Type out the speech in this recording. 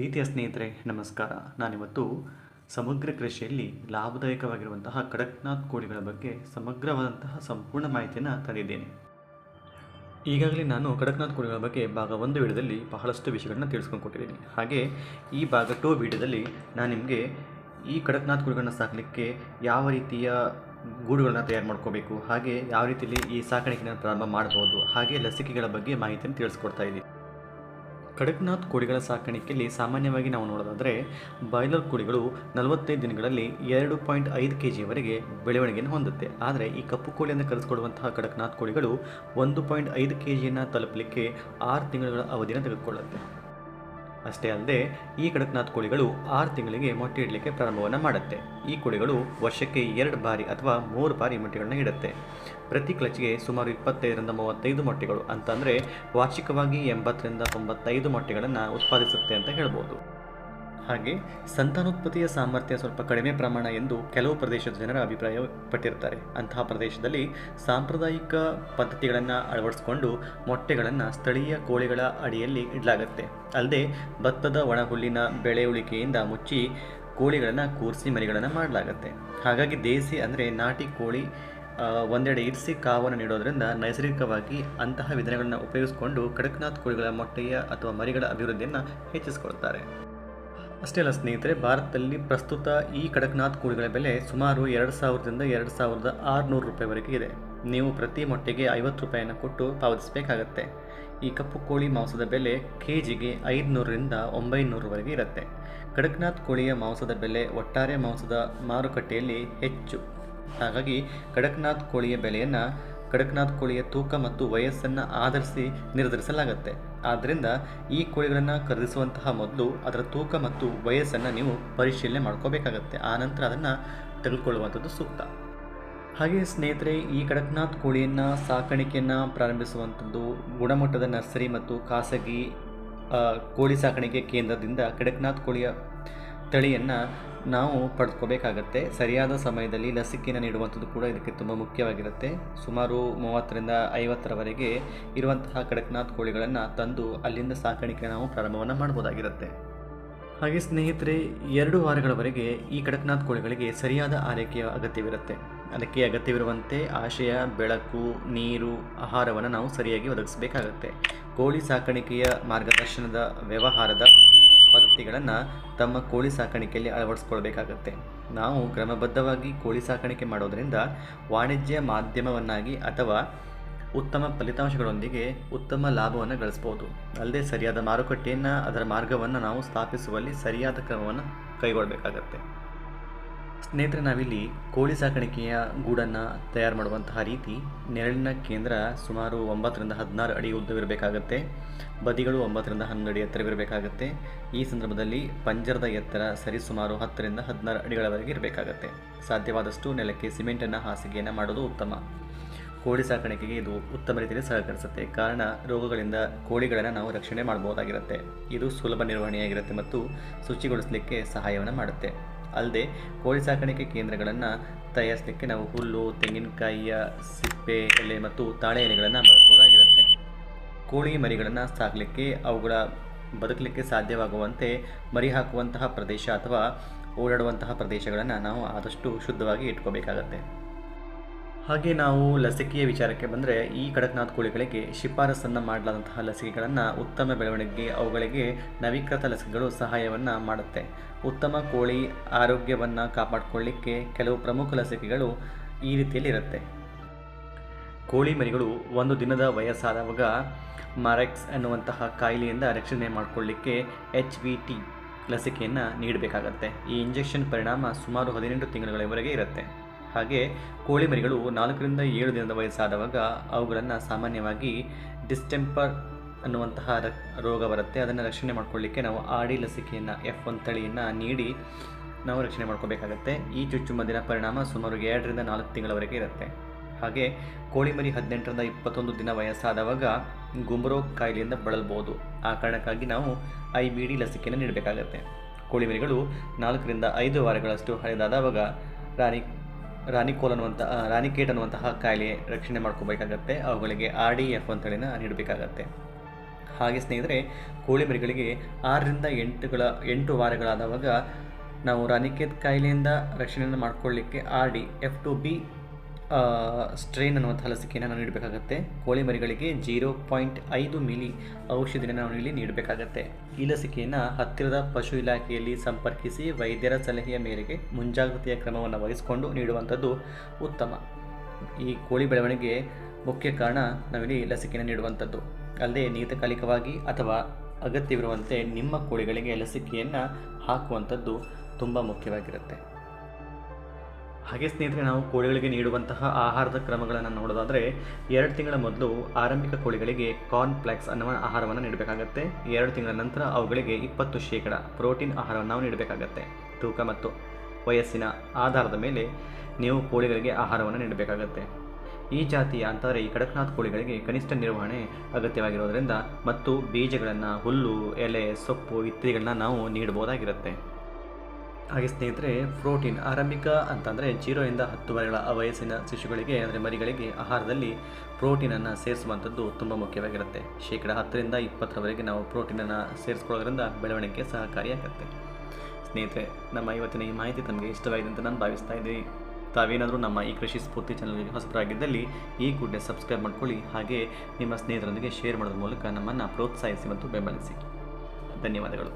ಪ್ರೀತಿಯ ಸ್ನೇಹಿತರೆ, ನಮಸ್ಕಾರ. ನಾನಿವತ್ತು ಸಮಗ್ರ ಕೃಷಿಯಲ್ಲಿ ಲಾಭದಾಯಕವಾಗಿರುವಂತಹ ಕಡಕ್ನಾಥ್ ಕೋಳಿಗಳ ಬಗ್ಗೆ ಸಮಗ್ರವಾದಂತಹ ಸಂಪೂರ್ಣ ಮಾಹಿತಿಯನ್ನು ತಂದಿದ್ದೇನೆ. ಈಗಾಗಲೇ ನಾನು ಕಡಕ್ನಾಥ್ ಕೋಳಿಗಳ ಬಗ್ಗೆ ಭಾಗ ಒಂದು ವಿಡಿಯೋದಲ್ಲಿ ಬಹಳಷ್ಟು ವಿಷಯಗಳನ್ನ ತಿಳಿಸ್ಕೊಂಡು ಕೊಟ್ಟಿದ್ದೀನಿ. ಹಾಗೆ ಈ ಭಾಗ ಟೂ ವಿಡಿಯೋದಲ್ಲಿ ನಾನು ನಿಮಗೆ ಈ ಕಡಕ್ನಾಥ್ ಕೋಳಿಗಳನ್ನ ಸಾಕಲಿಕ್ಕೆ ಯಾವ ರೀತಿಯ ಗೂಡುಗಳನ್ನ ತಯಾರು ಮಾಡ್ಕೋಬೇಕು, ಹಾಗೆ ಯಾವ ರೀತಿಯಲ್ಲಿ ಈ ಸಾಕಾಣಿಕೆಯನ್ನು ಪ್ರಾರಂಭ ಮಾಡ್ಬೋದು, ಹಾಗೆ ಲಸಿಕೆಗಳ ಬಗ್ಗೆ ಮಾಹಿತಿಯನ್ನು ತಿಳಿಸ್ಕೊಡ್ತಾ ಇದ್ದೀನಿ. ಕಡಕ್ನಾಥ್ ಕೋಳಿಗಳ ಸಾಕಾಣಿಕೆಯಲ್ಲಿ ಸಾಮಾನ್ಯವಾಗಿ ನಾವು ನೋಡೋದಾದರೆ ಬಾಯ್ಲರ್ ಕೋಳಿಗಳು ನಲವತ್ತೈದು ದಿನಗಳಲ್ಲಿ ಎರಡು ಪಾಯಿಂಟ್ ಐದು ಕೆ ಜಿಯವರೆಗೆ ಬೆಳವಣಿಗೆಯನ್ನು ಹೊಂದುತ್ತೆ. ಆದರೆ ಈ ಕಪ್ಪು ಕೋಳಿಯನ್ನು ಕರೆಸಿಕೊಡುವಂತಹ ಕಡಕ್ನಾಥ್ ಕೋಳಿಗಳು ಒಂದು ಪಾಯಿಂಟ್ ಐದು ಕೆ ಜಿಯನ್ನು ತಲುಪಲಿಕ್ಕೆ ಆರು ತಿಂಗಳುಗಳ ಅವಧಿಯನ್ನು ತೆಗೆದುಕೊಳ್ಳುತ್ತೆ. ಅಷ್ಟೇ ಅಲ್ಲದೆ, ಈ ಕಡಕ್ನಾಥ್ ಕೋಳಿಗಳು ಆರು ತಿಂಗಳಿಗೆ ಮೊಟ್ಟೆ ಇಡಲಿಕ್ಕೆ ಪ್ರಾರಂಭವನ್ನು ಮಾಡುತ್ತೆ. ಈ ಕೋಳಿಗಳು ವರ್ಷಕ್ಕೆ ಎರಡು ಬಾರಿ ಅಥವಾ ಮೂರು ಬಾರಿ ಮೊಟ್ಟೆಗಳನ್ನ ಇಡುತ್ತೆ. ಪ್ರತಿ ಕ್ಲಚ್ಗೆ ಸುಮಾರು ಇಪ್ಪತ್ತೈದರಿಂದ ಮೂವತ್ತೈದು ಮೊಟ್ಟೆಗಳು ಅಂತಂದರೆ ವಾರ್ಷಿಕವಾಗಿ ಎಂಬತ್ತರಿಂದ ತೊಂಬತ್ತೈದು ಮೊಟ್ಟೆಗಳನ್ನು ಉತ್ಪಾದಿಸುತ್ತೆ ಅಂತ ಹೇಳ್ಬೋದು. ಹಾಗೆ ಸಂತಾನೋತ್ಪತ್ತಿಯ ಸಾಮರ್ಥ್ಯ ಸ್ವಲ್ಪ ಕಡಿಮೆ ಪ್ರಮಾಣ ಎಂದು ಕೆಲವು ಪ್ರದೇಶದ ಜನರ ಅಭಿಪ್ರಾಯ ಪಟ್ಟಿರ್ತಾರೆ ಅಂತಹ ಪ್ರದೇಶದಲ್ಲಿ ಸಾಂಪ್ರದಾಯಿಕ ಪದ್ಧತಿಗಳನ್ನು ಅಳವಡಿಸಿಕೊಂಡು ಮೊಟ್ಟೆಗಳನ್ನು ಸ್ಥಳೀಯ ಕೋಳಿಗಳ ಅಡಿಯಲ್ಲಿ ಇಡಲಾಗುತ್ತೆ. ಅಲ್ಲದೆ ಭತ್ತದ ಒಣಹುಲ್ಲಿನ ಬೆಳೆಯುಳಿಕೆಯಿಂದ ಮುಚ್ಚಿ ಕೋಳಿಗಳನ್ನು ಕೂರಿಸಿ ಮರಿಗಳನ್ನು ಮಾಡಲಾಗುತ್ತೆ. ಹಾಗಾಗಿ ದೇಸಿ ಅಂದರೆ ನಾಟಿ ಕೋಳಿ ಒಂದೆಡೆ ಇರಿಸಿ ಕಾವನ್ನು ನೀಡೋದರಿಂದ ನೈಸರ್ಗಿಕವಾಗಿ ಅಂತಹ ವಿಧಾನಗಳನ್ನು ಉಪಯೋಗಿಸಿಕೊಂಡು ಕಡಕ್ನಾಥ್ ಕೋಳಿಗಳ ಮೊಟ್ಟೆಯ ಅಥವಾ ಮರಿಗಳ ಅಭಿವೃದ್ಧಿಯನ್ನು ಹೆಚ್ಚಿಸಿಕೊಳ್ತಾರೆ. ಅಷ್ಟೇ ಅಲ್ಲ ಸ್ನೇಹಿತರೆ, ಭಾರತದಲ್ಲಿ ಪ್ರಸ್ತುತ ಈ ಕಡಕ್ನಾಥ್ ಕೋಳಿಗಳ ಬೆಲೆ ಸುಮಾರು ಎರಡು ಸಾವಿರದಿಂದ ಎರಡು ಸಾವಿರದ ಆರುನೂರು ರೂಪಾಯಿವರೆಗೆ ಇದೆ. ನೀವು ಪ್ರತಿ ಮೊಟ್ಟೆಗೆ ಐವತ್ತು ರೂಪಾಯಿಯನ್ನು ಕೊಟ್ಟು ಪಾವತಿಸಬೇಕಾಗತ್ತೆ. ಈ ಕಪ್ಪು ಕೋಳಿ ಮಾಂಸದ ಬೆಲೆ ಕೆ ಜಿಗೆ ಐದುನೂರರಿಂದ ಒಂಬೈನೂರವರೆಗೆ ಇರುತ್ತೆ. ಕಡಕ್ನಾಥ್ ಕೋಳಿಯ ಮಾಂಸದ ಬೆಲೆ ಒಟ್ಟಾರೆ ಮಾಂಸದ ಮಾರುಕಟ್ಟೆಯಲ್ಲಿ ಹೆಚ್ಚು. ಹಾಗಾಗಿ ಕಡಕ್ನಾಥ್ ಕೋಳಿಯ ಬೆಲೆಯನ್ನು ಕಡಕ್ನಾಥ್ ಕೋಳಿಯ ತೂಕ ಮತ್ತು ವಯಸ್ಸನ್ನು ಆಧರಿಸಿ ನಿರ್ಧರಿಸಲಾಗುತ್ತೆ. ಆದ್ದರಿಂದ ಈ ಕೋಳಿಗಳನ್ನು ಖರೀದಿಸುವಂತಹ ಮೊದಲು ಅದರ ತೂಕ ಮತ್ತು ವಯಸ್ಸನ್ನು ನೀವು ಪರಿಶೀಲನೆ ಮಾಡ್ಕೋಬೇಕಾಗತ್ತೆ. ಆನಂತರ ಅದನ್ನು ತೆಗೆದುಕೊಳ್ಳುವಂಥದ್ದು ಸೂಕ್ತ. ಹಾಗೆ ಸ್ನೇಹಿತರೆ, ಈ ಕಡಕ್ನಾಥ್ ಕೋಳಿಯನ್ನು ಸಾಕಾಣಿಕೆಯನ್ನು ಪ್ರಾರಂಭಿಸುವಂಥದ್ದು ಗುಣಮಟ್ಟದ ನರ್ಸರಿ ಮತ್ತು ಖಾಸಗಿ ಕೋಳಿ ಸಾಕಾಣಿಕೆ ಕೇಂದ್ರದಿಂದ ಕಡಕ್ನಾಥ್ ಕೋಳಿಯ ತಳಿಯನ್ನು ನಾವು ಪಡ್ಕೋಬೇಕಾಗತ್ತೆ. ಸರಿಯಾದ ಸಮಯದಲ್ಲಿ ಲಸಿಕೆಯನ್ನು ನೀಡುವಂಥದ್ದು ಕೂಡ ಇದಕ್ಕೆ ತುಂಬ ಮುಖ್ಯವಾಗಿರುತ್ತೆ. ಸುಮಾರು ಮೂವತ್ತರಿಂದ ಐವತ್ತರವರೆಗೆ ಇರುವಂತಹ ಕಡಕ್ನಾಥ್ ಕೋಳಿಗಳನ್ನು ತಂದು ಅಲ್ಲಿಂದ ಸಾಕಾಣಿಕೆ ನಾವು ಪ್ರಾರಂಭವನ್ನು ಮಾಡ್ಬೋದಾಗಿರುತ್ತೆ. ಹಾಗೆ ಸ್ನೇಹಿತರೆ, ಎರಡು ವಾರಗಳವರೆಗೆ ಈ ಕಡಕ್ನಾಥ್ ಕೋಳಿಗಳಿಗೆ ಸರಿಯಾದ ಆರೈಕೆಯ ಅಗತ್ಯವಿರುತ್ತೆ. ಅದಕ್ಕೆ ಅಗತ್ಯವಿರುವಂತೆ ಆಶಯ, ಬೆಳಕು, ನೀರು, ಆಹಾರವನ್ನು ನಾವು ಸರಿಯಾಗಿ ಒದಗಿಸಬೇಕಾಗತ್ತೆ. ಕೋಳಿ ಸಾಕಾಣಿಕೆಯ ಮಾರ್ಗದರ್ಶನದ ವ್ಯವಹಾರದ ಪದ್ಧತಿಗಳನ್ನು ತಮ್ಮ ಕೋಳಿ ಸಾಕಾಣಿಕೆಯಲ್ಲಿ ಅಳವಡಿಸ್ಕೊಳ್ಬೇಕಾಗತ್ತೆ. ನಾವು ಕ್ರಮಬದ್ಧವಾಗಿ ಕೋಳಿ ಸಾಕಾಣಿಕೆ ಮಾಡೋದರಿಂದ ವಾಣಿಜ್ಯ ಮಾಧ್ಯಮವನ್ನಾಗಿ ಅಥವಾ ಉತ್ತಮ ಫಲಿತಾಂಶಗಳೊಂದಿಗೆ ಉತ್ತಮ ಲಾಭವನ್ನು ಗಳಿಸ್ಬೋದು. ಅಲ್ಲದೆ ಸರಿಯಾದ ಮಾರುಕಟ್ಟೆಯನ್ನು ಅದರ ಮಾರ್ಗವನ್ನು ನಾವು ಸ್ಥಾಪಿಸುವಲ್ಲಿ ಸರಿಯಾದ ಕ್ರಮವನ್ನು ಕೈಗೊಳ್ಳಬೇಕಾಗತ್ತೆ ಸ್ನೇಹಿತರೆ, ನಾವಿಲ್ಲಿ ಕೋಳಿ ಸಾಕಾಣಿಕೆಯ ಗೂಡನ್ನು ತಯಾರು ಮಾಡುವಂತಹ ರೀತಿ ನೆರಳಿನ ಕೇಂದ್ರ ಸುಮಾರು ಒಂಬತ್ತರಿಂದ ಹದಿನಾರು ಅಡಿ ಉದ್ದವಿರಬೇಕಾಗತ್ತೆ. ಬದಿಗಳು ಒಂಬತ್ತರಿಂದ ಹನ್ನೊಂದು ಅಡಿ ಎತ್ತರವಿರಬೇಕಾಗತ್ತೆ ಈ ಸಂದರ್ಭದಲ್ಲಿ ಪಂಜರದ ಎತ್ತರ ಸರಿಸುಮಾರು ಹತ್ತರಿಂದ ಹದಿನಾರು ಅಡಿಗಳವರೆಗೆ ಇರಬೇಕಾಗತ್ತೆ. ಸಾಧ್ಯವಾದಷ್ಟು ನೆಲಕ್ಕೆ ಸಿಮೆಂಟನ್ನು ಹಾಸಿಗೆಯನ್ನು ಮಾಡೋದು ಉತ್ತಮ. ಕೋಳಿ ಸಾಕಾಣಿಕೆಗೆ ಇದು ಉತ್ತಮ ರೀತಿಯಲ್ಲಿ ಸಹಕರಿಸುತ್ತೆ. ಕಾರಣ, ರೋಗಗಳಿಂದ ಕೋಳಿಗಳನ್ನು ನಾವು ರಕ್ಷಣೆ ಮಾಡಬಹುದಾಗಿರುತ್ತೆ. ಇದು ಸುಲಭ ನಿರ್ವಹಣೆಯಾಗಿರುತ್ತೆ ಮತ್ತು ಶುಚಿಗೊಳಿಸಲಿಕ್ಕೆ ಸಹಾಯವನ್ನು ಮಾಡುತ್ತೆ. ಅಲ್ಲದೆ ಕೋಳಿ ಸಾಕಾಣಿಕೆ ಕೇಂದ್ರಗಳನ್ನು ತಯಾರಿಸಲಿಕ್ಕೆ ನಾವು ಹುಲ್ಲು, ತೆಂಗಿನಕಾಯಿಯ ಸಿಪ್ಪೆ, ಎಲೆ ಮತ್ತು ತಾಳೆ ಎಲೆಗಳನ್ನು ಬಳಸಬಹುದಾಗಿರುತ್ತೆ ಕೋಳಿ ಮರಿಗಳನ್ನು ಸಾಕಲಿಕ್ಕೆ, ಅವುಗಳ ಬದುಕಲಿಕ್ಕೆ ಸಾಧ್ಯವಾಗುವಂತೆ ಮರಿ ಹಾಕುವಂತಹ ಪ್ರದೇಶ ಅಥವಾ ಓಡಾಡುವಂತಹ ಪ್ರದೇಶಗಳನ್ನು ನಾವು ಆದಷ್ಟು ಶುದ್ಧವಾಗಿ ಇಟ್ಕೋಬೇಕಾಗತ್ತೆ. ಹಾಗೆ ನಾವು ಲಸಿಕೆಯ ವಿಚಾರಕ್ಕೆ ಬಂದರೆ ಈ ಕಡಕ್ನಾಥ್ ಕೋಳಿಗಳಿಗೆ ಶಿಫಾರಸನ್ನು ಮಾಡಲಾದಂತಹ ಲಸಿಕೆಗಳನ್ನು ಉತ್ತಮ ಬೆಳವಣಿಗೆ ಅವುಗಳಿಗೆ ನವೀಕೃತ ಲಸಿಕೆಗಳು ಸಹಾಯವನ್ನು ಮಾಡುತ್ತೆ. ಉತ್ತಮ ಕೋಳಿ ಆರೋಗ್ಯವನ್ನು ಕಾಪಾಡಿಕೊಳ್ಳಿಕ್ಕೆ ಕೆಲವು ಪ್ರಮುಖ ಲಸಿಕೆಗಳು ಈ ರೀತಿಯಲ್ಲಿ ಇರುತ್ತೆ. ಕೋಳಿ ಮರಿಗಳು ಒಂದು ದಿನದ ವಯಸ್ಸಾದವಾಗ ಮಾರೆಕ್ಸ್ ಅನ್ನುವಂತಹ ಕಾಯಿಲೆಯಿಂದ ರಕ್ಷಣೆ ಮಾಡಿಕೊಳ್ಳಿಕ್ಕೆ ಎಚ್ ವಿ ಟಿ ಲಸಿಕೆಯನ್ನು ನೀಡಬೇಕಾಗತ್ತೆ. ಈ ಇಂಜೆಕ್ಷನ್ ಪರಿಣಾಮ ಸುಮಾರು ಹದಿನೆಂಟು ತಿಂಗಳವರೆಗೆ ಇರುತ್ತೆ. ಹಾಗೆ ಕೋಳಿ ಮರಿಗಳು ನಾಲ್ಕರಿಂದ ಏಳು ದಿನದ ವಯಸ್ಸಾದವಾಗ ಅವುಗಳನ್ನು ಸಾಮಾನ್ಯವಾಗಿ ಡಿಸ್ಟೆಂಪರ್ ಅನ್ನುವಂತಹ ರೋಗ ಬರುತ್ತೆ. ಅದನ್ನು ರಕ್ಷಣೆ ಮಾಡ್ಕೊಳ್ಳಿಕ್ಕೆ ನಾವು ಆಡಿ ಲಸಿಕೆಯನ್ನು ಎಫ್ ಒನ್ ತಳಿಯನ್ನು ನೀಡಿ ನಾವು ರಕ್ಷಣೆ ಮಾಡ್ಕೋಬೇಕಾಗತ್ತೆ. ಈ ಚುಚ್ಚುಮದ್ದಿನ ಪರಿಣಾಮ ಸುಮಾರು ಎರಡರಿಂದ ನಾಲ್ಕು ತಿಂಗಳವರೆಗೆ ಇರುತ್ತೆ. ಹಾಗೆ ಕೋಳಿ ಮರಿ ಹದಿನೆಂಟರಿಂದ ಇಪ್ಪತ್ತೊಂದು ದಿನ ವಯಸ್ಸಾದವಾಗ ಗುಂಬರೋ ಕಾಯಿಲೆಯಿಂದ ಬಳಲ್ಬೋದು. ಆ ಕಾರಣಕ್ಕಾಗಿ ನಾವು ಐ ಬಿ ಡಿ ಲಸಿಕೆಯನ್ನು ನೀಡಬೇಕಾಗತ್ತೆ. ಕೋಳಿ ಮರಿಗಳು ನಾಲ್ಕರಿಂದ ಐದು ವಾರಗಳಷ್ಟು ಹಳೆದಾದವಾಗ ರಾಣಿ ರಾನಿಕೋಲ್ ಅನ್ನುವಂಥ ರಾಣಿ ರಾನಿಕೇಟ್ ಅನ್ನುವಂತಹ ಕಾಯಿಲೆ ರಕ್ಷಣೆ ಮಾಡ್ಕೋಬೇಕಾಗತ್ತೆ. ಅವುಗಳಿಗೆ ಆರ್ ಡಿ ಎಫ್ ಅಂತೇಳಿನ ನೀಡಬೇಕಾಗತ್ತೆ. ಹಾಗೆ ಸ್ನೇಹಿತರೆ, ಕೋಳಿ ಮರಿಗಳಿಗೆ ಆರರಿಂದ ಎಂಟುಗಳ, ಎಂಟು ವಾರಗಳಾದವಾಗ ನಾವು ರಾನಿಕೇತ್ ಕಾಯಿಲೆಯಿಂದ ರಕ್ಷಣೆಯನ್ನು ಮಾಡಿಕೊಳ್ಳಿಕ್ಕೆ R D F two B strain ಅನ್ನುವಂಥ ಲಸಿಕೆಯನ್ನು ನಾವು ನೀಡಬೇಕಾಗತ್ತೆ. ಕೋಳಿ ಮರಿಗಳಿಗೆ ಜೀರೋ ಪಾಯಿಂಟ್ ಐದು ಮಿಲಿ ಔಷಧಿನ ನಾವು ಇಲ್ಲಿ ನೀಡಬೇಕಾಗತ್ತೆ. ಈ ಲಸಿಕೆಯನ್ನು ಹತ್ತಿರದ ಪಶು ಇಲಾಖೆಯಲ್ಲಿ ಸಂಪರ್ಕಿಸಿ ವೈದ್ಯರ ಸಲಹೆಯ ಮೇರೆಗೆ ಮುಂಜಾಗ್ರತೆಯ ಕ್ರಮವನ್ನು ವಹಿಸಿಕೊಂಡು ನೀಡುವಂಥದ್ದು ಉತ್ತಮ. ಈ ಕೋಳಿ ಬೆಳವಣಿಗೆ ಮುಖ್ಯ ಕಾರಣ ನಾವಿಲ್ಲಿ ಲಸಿಕೆಯನ್ನು ನೀಡುವಂಥದ್ದು. ಅಲ್ಲದೆ ನಿಯತಕಾಲಿಕವಾಗಿ ಅಥವಾ ಅಗತ್ಯವಿರುವಂತೆ ನಿಮ್ಮ ಕೋಳಿಗಳಿಗೆ ಲಸಿಕೆಯನ್ನು ಹಾಕುವಂಥದ್ದು ತುಂಬ ಮುಖ್ಯವಾಗಿರುತ್ತೆ. ಹಾಗೆ ಸ್ನೇಹಿತರೆ, ನಾವು ಕೋಳಿಗಳಿಗೆ ನೀಡುವಂತಹ ಆಹಾರದ ಕ್ರಮಗಳನ್ನು ನೋಡೋದಾದರೆ, ಎರಡು ತಿಂಗಳ ಮೊದಲು ಆರಂಭಿಕ ಕೋಳಿಗಳಿಗೆ ಕಾರ್ನ್ ಫ್ಲೆಕ್ಸ್ ಅನ್ನುವ ಆಹಾರವನ್ನು ನೀಡಬೇಕಾಗತ್ತೆ. ಎರಡು ತಿಂಗಳ ನಂತರ ಅವುಗಳಿಗೆ ಇಪ್ಪತ್ತು ಶೇಕಡ ಪ್ರೋಟೀನ್ ಆಹಾರವನ್ನು ನಾವು ನೀಡಬೇಕಾಗತ್ತೆ. ತೂಕ ಮತ್ತು ವಯಸ್ಸಿನ ಆಧಾರದ ಮೇಲೆ ನೀವು ಕೋಳಿಗಳಿಗೆ ಆಹಾರವನ್ನು ನೀಡಬೇಕಾಗತ್ತೆ. ಈ ಜಾತಿಯ ಅಂತಂದರೆ ಈ ಕಡಕ್ನಾಥ್ ಕೋಳಿಗಳಿಗೆ ಕನಿಷ್ಠ ನಿರ್ವಹಣೆ ಅಗತ್ಯವಾಗಿರೋದರಿಂದ ಮತ್ತು ಬೀಜಗಳನ್ನು, ಹುಲ್ಲು, ಎಲೆ, ಸೊಪ್ಪು ಇತ್ಯಾದಿಗಳನ್ನ ನಾವು ನೀಡಬಹುದಾಗಿರುತ್ತೆ ಹಾಗೆ ಸ್ನೇಹಿತರೆ, ಪ್ರೋಟೀನ್ ಆರಂಭಿಕ ಅಂತಂದರೆ ಜೀರೋಯಿಂದ ಹತ್ತು ಆ ವಯಸ್ಸಿನ ಶಿಶುಗಳಿಗೆ, ಅಂದರೆ ಮರಿಗಳಿಗೆ ಆಹಾರದಲ್ಲಿ ಪ್ರೋಟೀನನ್ನು ಸೇರಿಸುವಂಥದ್ದು ತುಂಬ ಮುಖ್ಯವಾಗಿರುತ್ತೆ. ಶೇಕಡ ಹತ್ತರಿಂದ ಇಪ್ಪತ್ತರವರೆಗೆ ನಾವು ಪ್ರೋಟೀನನ್ನು ಸೇರಿಸ್ಕೊಳ್ಳೋದ್ರಿಂದ ಬೆಳವಣಿಗೆಗೆ ಸಹಕಾರಿಯಾಗುತ್ತೆ. ಸ್ನೇಹಿತರೆ, ನಮ್ಮ ಇವತ್ತಿನ ಈ ಮಾಹಿತಿ ತಮಗೆ ಇಷ್ಟವಾಗಿದೆ ಅಂತ ನಾನು ಭಾವಿಸ್ತಾ ಇದ್ದೀನಿ. ತಾವೇನಾದರೂ ನಮ್ಮ ಈ ಕೃಷಿ ಸ್ಫೂರ್ತಿ ಚಾನಲ್ಗೆ ಹೊಸಬರಾಗಿದ್ದಲ್ಲಿ, ಈ ಕೂಡಲೇ ಸಬ್ಸ್ಕ್ರೈಬ್ ಮಾಡ್ಕೊಳ್ಳಿ. ಹಾಗೆ ನಿಮ್ಮ ಸ್ನೇಹಿತರೊಂದಿಗೆ ಶೇರ್ ಮಾಡೋದ್ರ ಮೂಲಕ ನಮ್ಮನ್ನು ಪ್ರೋತ್ಸಾಹಿಸಿ ಮತ್ತು ಬೆಂಬಲಿಸಿ. ಧನ್ಯವಾದಗಳು.